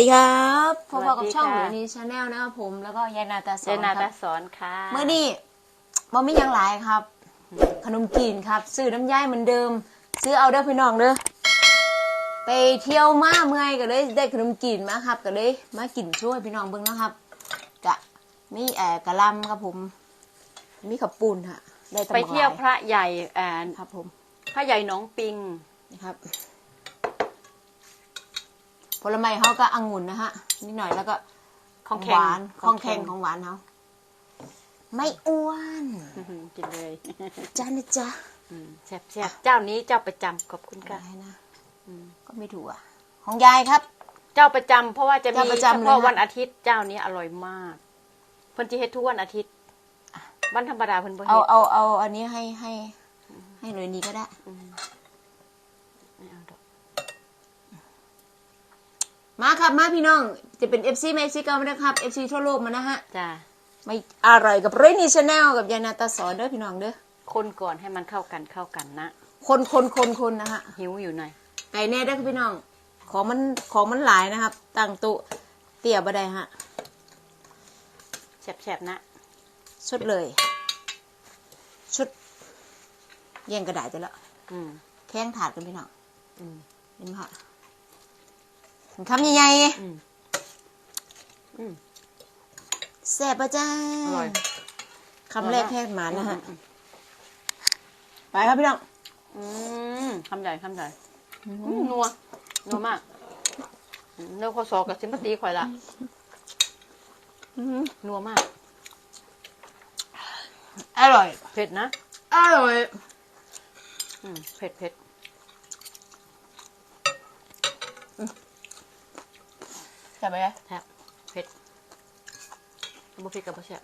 ดีครับพสวับสดีกับช่องหค่ะนูนีชาแนลนะครับผมแล้วก็ยายนาตาสเจอนนาคตารับสอนค่ะเมื่อนี้บอมีหยังหลายครับ ขนมจีนครับ ซื้อน้ำย่ายเหมือนเดิม ซื้อเอาเด้อพี่น้องเด้อไปเที่ยวมาเมื่อยก็เลยได้ขนมจีนมาครับก็เลยมากินช่วยพี่น้องเบิ่งนะครับกะมีแอบกะหลำครับผม มีขับปูนฮะได้ตำไปบักหลาเที่ยวพระใหญ่อ่าครับผมพระใหญ่หนองปิงนะครับ ผลไม้เขาก็องุ่นนะฮะนิดหน่อยแล้วก็ของหแข็งวานของแข็งขขอองงหวานเขาไม่อ้วนอื้อหือกินเลยจ้านะจ๊ะอืมแซ่บแซ่บเจ้านี้เจ้าประจำขอบคุณอะค่ะไรนะอืมก็ไม่ถูกอะ ของยายครับ เจ้าประจำเพราะว่าจะมีเจ้าประจำเฉพาะเลยนะ วันอาทิตย์เจ้านี้อร่อยมากเพิ่นจะเฮ็ดทุกวันอาทิตย์วันธรรมดาเพิ่นบ่เอาเฮ็ดเอาเอาอันนี้ให้ให้ ให้หน่วยนี้ก็ได้ อืมไม่เอาดอก มาครับมาพี่น้องจะเป็น FC ไม่ FC ก็ไม่ได้ครับ FC ทั่วโลกมานะฮะจ้าไม่อร่อยกับเรนี่ชาแนลกับยายนาตาสอนเด้อพี่น้องเด้อคนก่อนให้มันเข้ากันเข้ากันนะ คนคนคนคนนะฮะหิวอยู่หน่อยไก่แน่ได้อครับพี่น้อง ของมันของมันหลายนะครับตั้งตุเตี่ยบ่ได้ฮะแซ่บๆนะชุดเลย ชุดแย่งกระดาษจะแล้วอืมแข้งถาดกันพี่น้องอืมเห็นไหมคะ คำใหญ่อืมอืมๆแซ่บปะจ้าอร่อย คำแรกแค่หมานะฮะ ไปครับพี่น้อง อืมคำใหญ่คำใหญ่อืมนัว นัวมากอืมเนื้อข้อศอกกับซิมพัตตีข่อยละนัวมาก อร่อย เผ็ดนะ อร่อย อืมเผ็ดเผ็ด ใช่ไหมแซ่บเผ็ดบุฟเฟ่กับบุฟเฟ่บ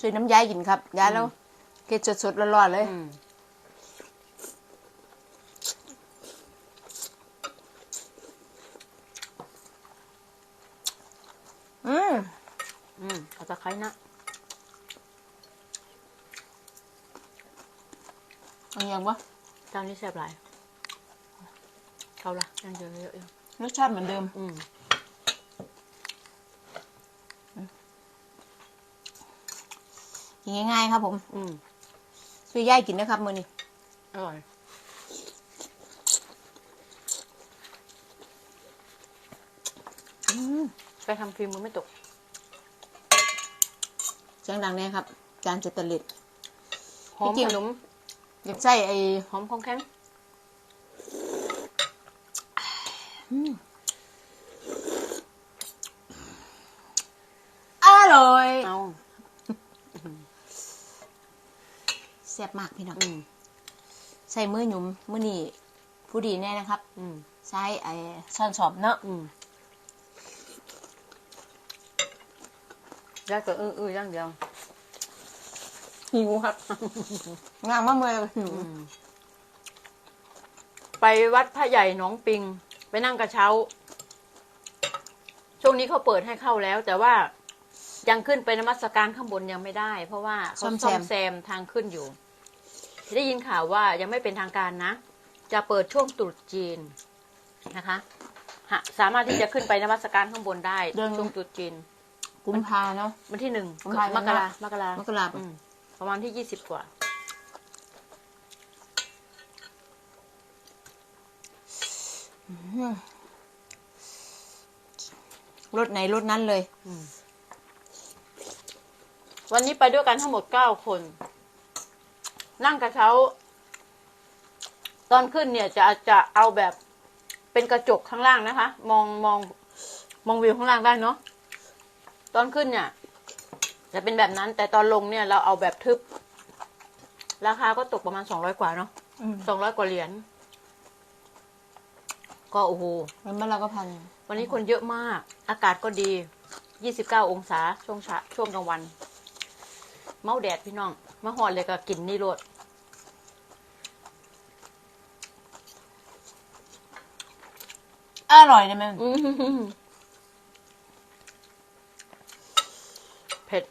ช่วยน้ำยายกินครับยายแล้วเก็ดสดๆร้อนๆเลยอืมอืมอืมเอาตะไคร้นะเอาอย่างวะเจ้านี้แซ่บหลาย เขาละยังเยอะเยอะอยู่รสชาติเหมือนเดิม อืมกินง่ายๆครับผมอืมช่วยยายกินนะครับมือนี้อร่อยอืมไปทำฟิล์มมือไม่ตกเสียงดังแน่ครับ จานจะตะลิดหอมพี่ขกิ๊กนมอยากใส่ไอ้หอมของแข็ง อร่อยเอาแซ่บมากพี่น้องอืมใส่มือหยุมมือนี่ผู้ดีแน่นะครับ อืมใช้ไอ้ช้อนสอบเนาะอืมแล้วก็อื้ออื้ออย่างเดียวหิวครับงามมากเลยหิวไปวัดพระใหญ่หนองปิง ไปนั่งกระเช้า ช่วงนี้เขาเปิดให้เข้าแล้ว แต่ว่ายังขึ้นไปนมัสการข้างบนยังไม่ได้ เพราะว่าเขาซ่อมแซมทางขึ้นอยู่ ได้ยินข่าวว่ายังไม่เป็นทางการนะ จะเปิดช่วงตรุษจีนนะคะฮะสามารถที่จะขึ้นไปนมัสการข้างบนได้ช่วงตรุษจีน กุมภาเนาะ วันที่หนึ่งกุมภามกรามกรา มกราคมอืมประมาณที่ยี่สิบกว่า รถไหนรถนั้นเลย วันนี้ไปด้วยกันทั้งหมดเก้าคน นั่งกระเช้าตอนขึ้นเนี่ยจะจะเอาแบบเป็นกระจกข้างล่างนะคะ มองมองมองวิวข้างล่างได้เนาะตอนขึ้นเนี่ย จะเป็นแบบนั้น แต่ตอนลงเนี่ยเราเอาแบบทึบ ราคาก็ตกประมาณสองร้อยกว่าเนาะอืมสองร้อยกว่าเหรียญ ก็โอ้โหมันมาเราก็พันวันนี้คนเยอะมาก อากาศก็ดี 29 องศาช่วงเช้าช่วงกลางวัน เมาแดดพี่น้องมาหอดเลยก็กินนี่โรดอร่อยนะแม่อื้อหือเผ็ด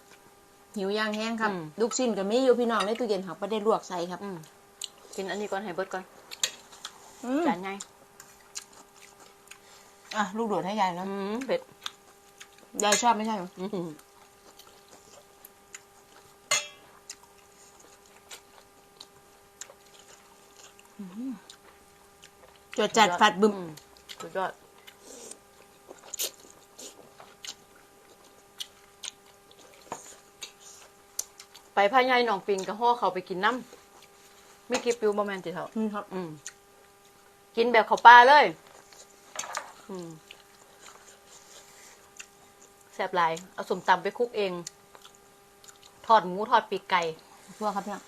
หิวย่างแห้งครับ อืม ลูกชิ้นกับมีอยู่พี่น้องในตู้เย็นครับไม่ได้ลวกใส่ครับอืมกินอันนี้ก่อนให้เบิดก่อนนอืมจานไง อะลูกโดดให้ยายนะอืมเผ็ดยายชอบไม่ใช่เหรออื้อหือจวดจัดฟัดบึมอืสุดยอดไปพายายหนองปิงกับห่อเขาไปกินน้ำไม่กินปิวบะแมนติเถอะนี่ครับ อืม กินแบบเขาปลาเลยอืม แซ่บหลาย เอาสมตำไปคลุกเอง ทอดหมูทอดปีกไก่พวกครับพี่น้อง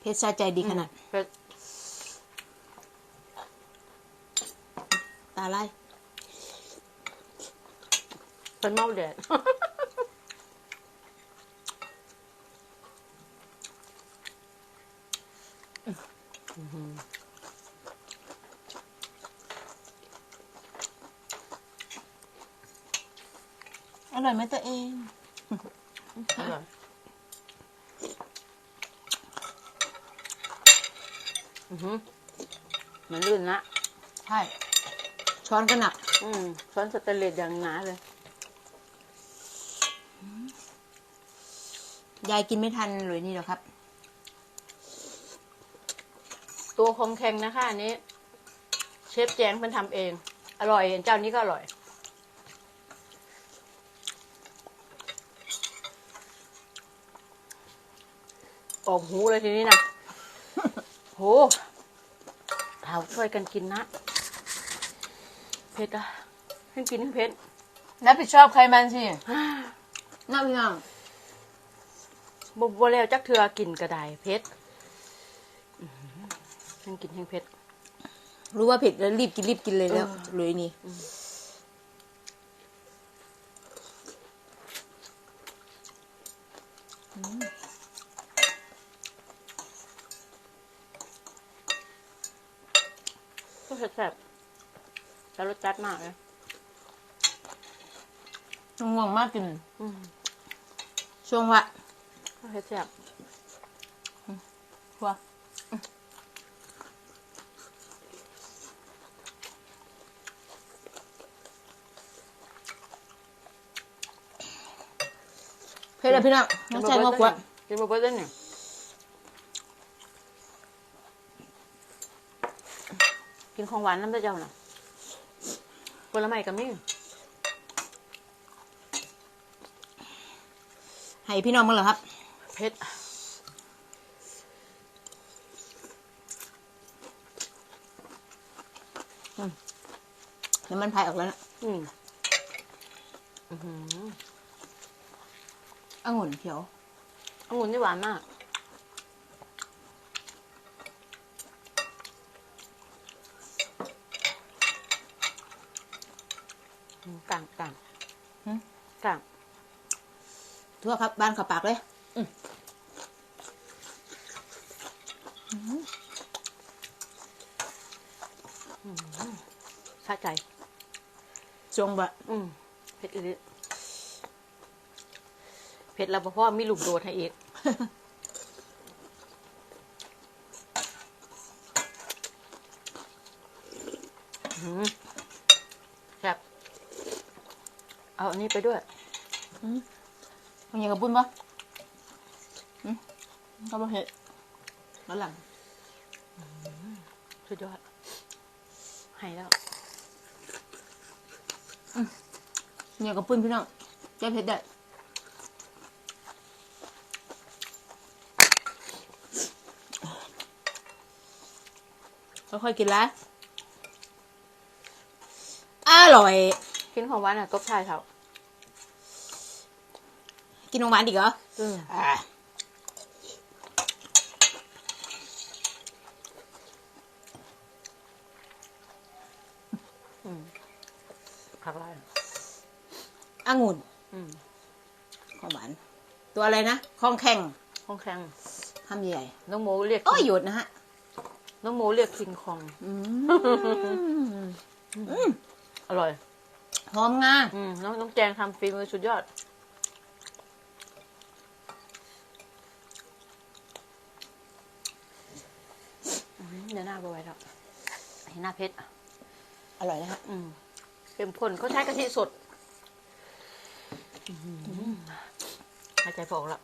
เพชรชาใจดีขนาดเผ็ดตาไล่เป็นเมาแดด อ ร่อยไหมตัวเองอร่อยอือหือมันลื่นนะใช่ ช้อนก็หนัก อืมช้อนสเตนเลสอย่างหนาเลย ยายกินไม่ทันเลยนี่หรอกครับ ตัวคงแข็งนะคะอันนี้ เชฟแจงเพิ่นทำเอง อร่อยเห็นเจ้านี้ก็อร่อย ออกหูเลยทีนี้นะโหเราช่วยกันกินนะ เผ็ดอะให้กินให้เผ็ดรับผิดชอบใครมันสิน่าพี่น้องบ่บ่แล้วจักเทือกินกระไดเผ็ดอื้อหือให้กินให้เผ็ดรู้ว่าเผ็ดแล้วรีบกินรีบกินเลยแล้วเออเลยนี่ แซ่บๆแล้วรสจัดมากเลยง่วงมากกินอืมช่วงว่าก็แซ่บว่าเผ็ดเลยพี่น้องๆน้องใจงอกกว่ากินบะเบิ้ลเนี่ย กินของหวานน้ำตาเจ้าน่ะผลไม้กับมี่ให้พี่น้องมั้งเหรอครับเผ็ดน้ำมันพายออกแล้วนะอืมอื้อหือองุ่นเขียวองุ่นนี่หวานมาก อืมกลางกลาง หืม กลาง ทั่วครับบ้านเขับปากเลยสะใจจงบะอืมเผ็ดอีกเผ็ดแล้วพ่อมีลูกโดดให้อีกอืมแซ่บเอาอันนี้ไปด้วยมั นยังกับปุ้นปะอืมก็มาเผ็ดแล้วหลังสุดยอดให้แล้วยังกับปุ้นพี่น้องแก้เผ็ดได้ค่อยๆกินละอร่อย กินของหวานอะตบชายเถา กินนมหวานดีเหรออืมอ่าผักอะไรองุ่นอืมของหวาน ตัวอะไรนะคองแข็งห้องแข็งทำใหญ่น้องโมเรียกโอ้ยหยุดนะฮะ น้องโมเรียกคิงคอง อืมอร่อย หอมงาอืมน้องน้องแจงทำฝีมือสุดยอดอืม เดี๋ยวหน้าไปไว้แล้วเห็นหน้าเพชรอะอร่อยนะฮะอืมเข้มข้นเขาใช้กะทิสดอื้อหือหายใจพอออกแล้ว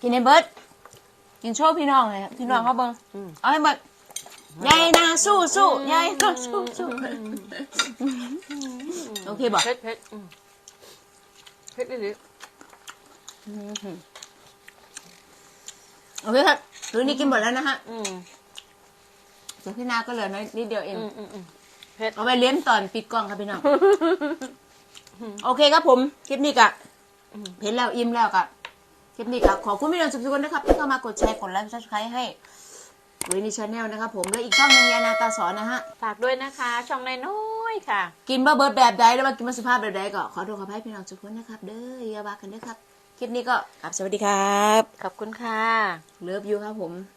กินในเบิร์ดกินโชว์พี่น้องเลยครับพี่น้องเขาเบิ้งอืมเอาให้เบิร์ดยายนาสู้สู้ยายนาสู้สู้โอเคบอกเผ็ดเผ็ดอืมเผ็ดดิ โอเคครับคืนนี้กินหมดแล้วนะฮะอืมเดี๋ยวพี่นาก็เหลือน้อยนิดเดียวเอง อืมอืมอืมเผ็ด เอาไปเลี้ยงตอนปิดกล้องครับพี่น้อง โอเคครับผม คลิปนี้กะอืมเห็นแล้วอิ่มแล้วกะคลิปนี้กะขอบคุณพี่น้องทุกคนนะครับที่เข้ามากดแชร์กดไลค์ซับสไครต์ให้วินิชแนลนะครับผมและอีกช่องหนึงยานาตาสอนนะฮะ ฝากด้วยนะคะ ช่องน้อยๆค่ะ กินบะเบิร์ดแบบใดแล้วมากินมาสุภาพแบบใดก็ขอโทษขออภัยพี่น้องทุกคนนะครับ เด้ออย่าบากันเด้อครับ คลิปนี้ก็กลับสวัสดีครับ ขอบคุณค่ะ เลิฟยูครับผม